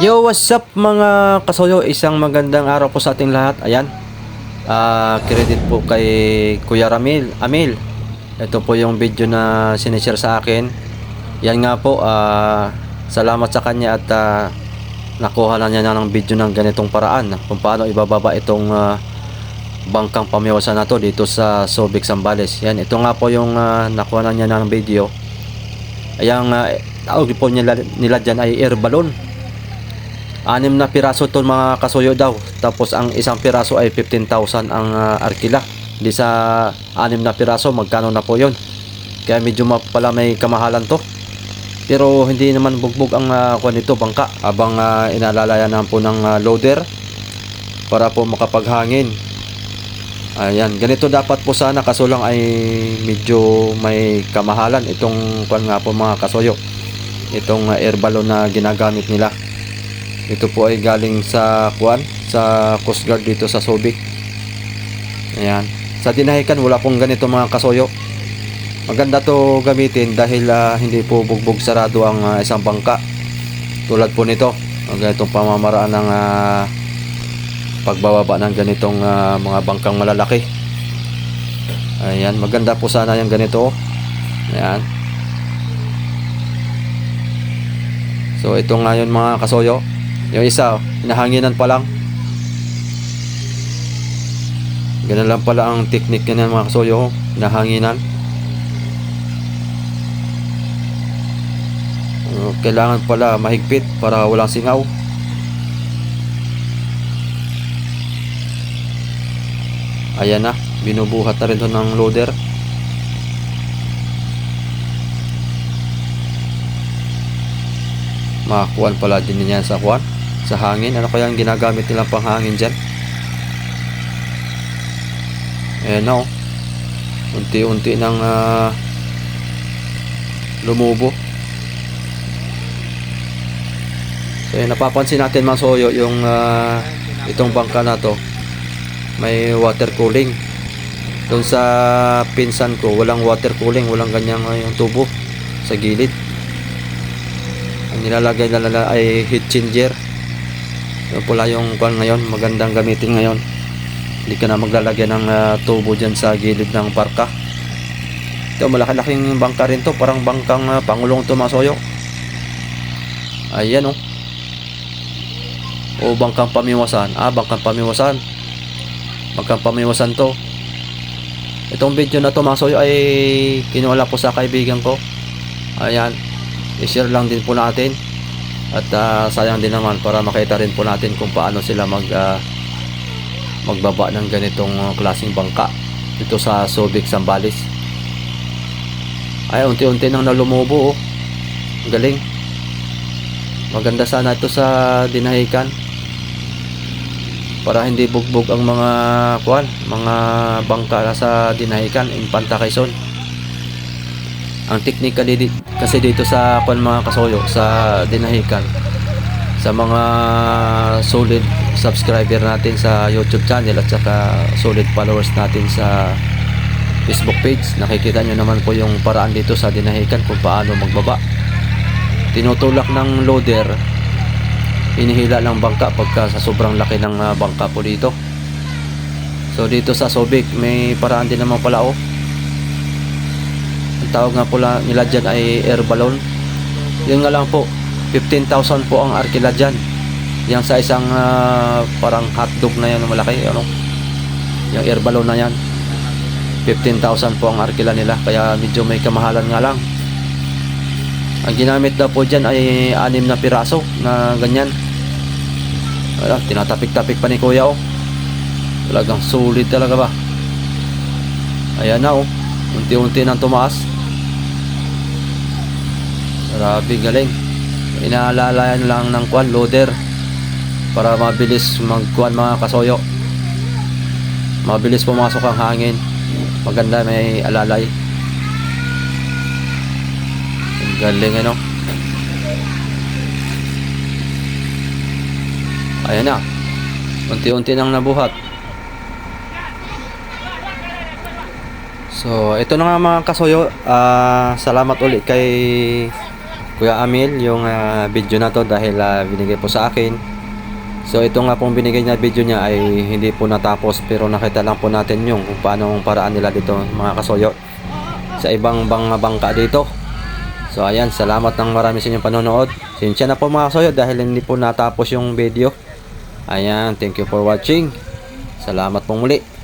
Yo, what's up mga kasoyo? Isang magandang araw po sa ating lahat. Ayan. Ah, credit po kay Kuya Ramil, Amil. Ito po yung video na sinishare sa akin. Yan nga po, ah, salamat sa kanya at ah, nakuha na niya na ng video ng ganitong paraan kung paano ibababa itong ah, bangkang pamiwasan na to dito sa Subic Sambales. Yan, ito nga po yung ah, nakuha na niya ng video. Ayang uh, tawag po nila, nila dyan ay air balloon. Anim na piraso to mga kasuyo daw. Tapos ang isang piraso ay 15,000 ang ah, arkila. Di sa anim na piraso, magkano na po yon Kaya medyo pala may kamahalan to. Pero hindi naman bugbog ang uh, kuha nito, bangka. Habang uh, inalalayan na po ng ah, loader para po makapaghangin. Ayan, ganito dapat po sana kaso lang ay medyo may kamahalan itong kuan nga po mga kasoyo. Itong ah, air balloon na ginagamit nila. Ito po ay galing sa kuan sa Coast Guard dito sa Subic. Ayan. Sa dinahikan wala pong ganito mga kasoyo. Maganda to gamitin dahil ah, hindi po bugbog sarado ang ah, isang bangka. Tulad po nito. Ang ganitong pamamaraan ng ah, pagbababa ng ganitong ah, mga bangkang malalaki. Ayan, maganda po sana yung ganito. oh. Ayan. So ito nga yun mga kasoyo. Yung isa, oh, hinahanginan pa lang. Ganun lang pala ang technique niyan mga kasoyo. oh. Hinahanginan. Uh, kailangan pala mahigpit para walang singaw. Ayan na, binubuhat na rin to ng loader. Makakuan pala din niya sa kuan, sa hangin. Ano kaya ang ginagamit nilang panghangin dyan? Ayan na oh. Unti-unti nang ah, lumubo. So yun, napapansin natin mga soyo yung ah, itong bangka na to may water cooling doon sa pinsan ko walang water cooling walang ganyang uh, yung tubo sa gilid ang nilalagay nila ay heat changer yun pula yung kwan ngayon magandang gamitin ngayon. Hindi ka na maglalagyan ng uh, tubo dyan sa gilid ng parka ito malaki-laking bangka rin to. Parang bangkang uh, pangulong to mga soyo ayan oh. O bangkang pamiwasan. Ah bangkang pamiwasan. Bangkang pamiwasan to. Itong video na to mga soyo ay kinuha po sa kaibigan ko. Ayan. I-share lang din po natin at ah, sayang din naman para makita rin po natin kung paano sila mag ah, magbaba ng ganitong ah, klaseng bangka dito sa Subic Sambales ay unti-unti nang nalumubo oh. Galing maganda sana ito sa dinahikan para hindi bugbog ang mga kuan, mga bangka sa dinahikan in Panta. Ang di, kasi dito sa kuan mga kasoyo sa dinahikan sa mga solid subscriber natin sa YouTube channel at saka solid followers natin sa Facebook page. Nakikita nyo naman po yung paraan dito sa dinahikan kung paano magbaba. Tinutulak ng loader hinihila ng bangka pagka sa sobrang laki ng ah, bangka po dito so dito sa Subic may paraan din naman pala oh tawag nga pula nila dyan ay air balloon yun nga lang po 15,000 po ang arkila dyan yan sa isang ah, parang hotdog na yan malaki ano yung air balloon na yan 15,000 po ang arkila nila kaya medyo may kamahalan nga lang ang ginamit daw po dyan ay anim na piraso na ganyan. Wala, tinatapik-tapik pa ni kuya oh. Talagang sulit talaga ba. Ayan na oh. Unti-unti nang tumaas. Grabe galing. Inaalalayan lang ng kwan, loader. Para mabilis magkuan mga kasoyo. Mabilis pumasok ang hangin. Maganda may alalay. Ang galing ano. Ayan na. Unti-unti nang nabuhat. So, ito na nga mga kasoyo. Ah, salamat ulit kay Kuya Amil yung ah, video na to dahil ah, binigay po sa akin. So ito nga pong binigay na video niya ay hindi po natapos pero nakita lang po natin yung kung paano ang paraan nila dito mga kasoyo sa ibang bang bangka dito. So ayan, salamat ng marami sa inyong panonood. Sinsya na po mga kasoyo dahil hindi po natapos yung video. Ayan, thank you for watching. Salamat pong muli.